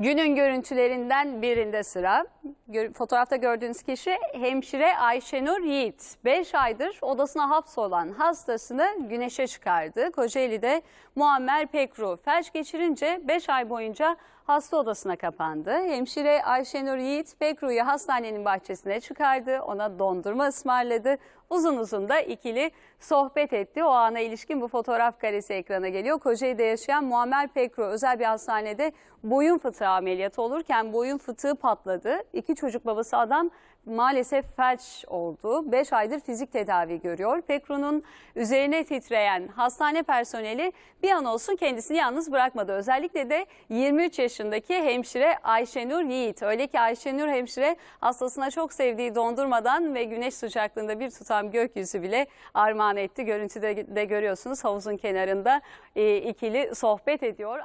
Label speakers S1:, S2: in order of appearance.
S1: Günün görüntülerinden birinde sıra. Fotoğrafta gördüğünüz kişi hemşire Ayşenur Yiğit. 5 aydır odasına hapsolan hastasını güneşe çıkardı. Kocaeli'de Muammer Pekru felç geçirince 5 ay boyunca hasta odasına kapandı. Hemşire Ayşenur Yiğit Pekru'yu hastanenin bahçesine çıkardı. Ona dondurma ısmarladı. Uzun uzun da ikili sohbet etti. O ana ilişkin bu fotoğraf karesi ekrana geliyor. Kocaeli'de yaşayan Muammer Pekru özel bir hastanede boyun fıtığı ameliyatı olurken boyun fıtığı patladı. İki çocuk babası adam maalesef felç oldu. 5 aydır fizik tedavi görüyor. Pekru'nun üzerine titreyen hastane personeli bir an olsun kendisini yalnız bırakmadı. Özellikle de 23 yaşındaki hemşire Ayşenur Yiğit. Öyle ki Ayşenur hemşire hastasına çok sevdiği dondurmadan ve güneş sıcaklığında bir tutam gökyüzü bile armağan etti. Görüntüde de görüyorsunuz havuzun kenarında e, ikili sohbet ediyor.